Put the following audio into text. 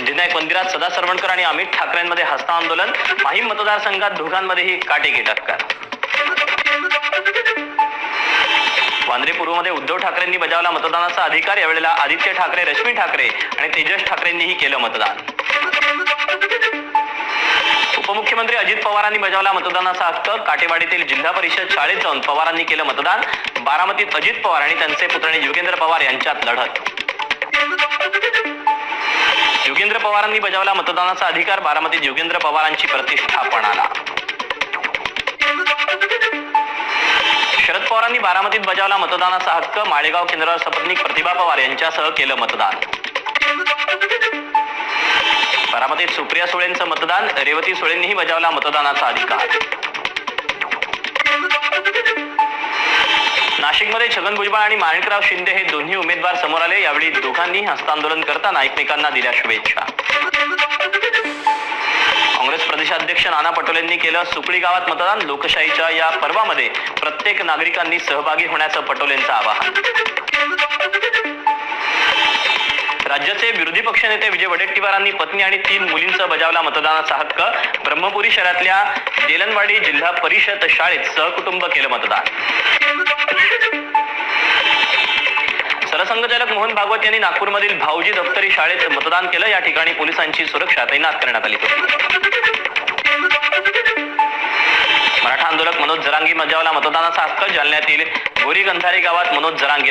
सिद्धिविनायक मंदिरात सदा सरवणकर आणि अमित ठाकरेंमध्ये हस्ता आंदोलन माहीम मतदारसंघात दोघांमध्येही काटेकी टक्कर वांद्रे पूर्वमध्ये उद्धव ठाकरेंनी बजावला मतदानाचा अधिकार. यावेळेला आदित्य ठाकरे रश्मी ठाकरे आणि तेजस ठाकरेंनीही केलं मतदान. उपमुख्यमंत्री अजित पवारांनी बजावला मतदानाचा हक्क. काटेवाडीतील जिल्हा परिषद शाळेत जाऊन पवारांनी केलं मतदान. बारामतीत अजित पवार आणि त्यांचे पुतणी योगेंद्र पवार यांच्यात लढत. जोगेंद्र पवारांनी बजावला मतदानाचा अधिकार. बारामतीत जोगेंद्र पवारांची प्रतिष्ठापणाला. शरद पवारांनी बारामतीत बजावला मतदानाचा हक्क. माळेगाव केंद्रावर सपत्नीक प्रतिभा पवार यांच्यासह केलं मतदान. बारामतीत सुप्रिया सुळेंचं मतदान. रेवती सुळेंनीही बजावला मतदानाचा अधिकार. नाशिकमध्ये छगन भुजबळ आणि माणिकराव शिंदे हे दोन्ही उमेदवार समोर आले. यावेळी दोघांनी हस्तांदोलन करताना एकमेकांना दिल्या शुभेच्छा. काँग्रेस प्रदेशाध्यक्ष नाना पटोलेंनी केलं सुकळी गावात मतदान. लोकशाहीच्या या पर्वामध्ये प्रत्येक नागरिकांनी सहभागी होण्याचं पटोलेंचं आवाहन. राज्याचे विरोधी पक्षनेते विजय वडेट्टीवारांनी पत्नी आणि तीन मुलींचा बजावला मतदानाचा हक्क. ब्रह्मपुरी शहरातल्या देलनवाडी जिल्हा परिषद शाळेत सहकुटुंब केलं मतदान. सरसंघचालक मोहन भागवत यांनी नागपूरमधील भाऊजी दफ्तरी शाळेत मतदान केलं. या ठिकाणी पोलिसांची सुरक्षा तैनात करण्यात आली मराठा आंदोलक मनोज जरांगी मजावला मतदानाचा हक्क जालन्यातील गोरी गंधारी गावात मनोज जरांगी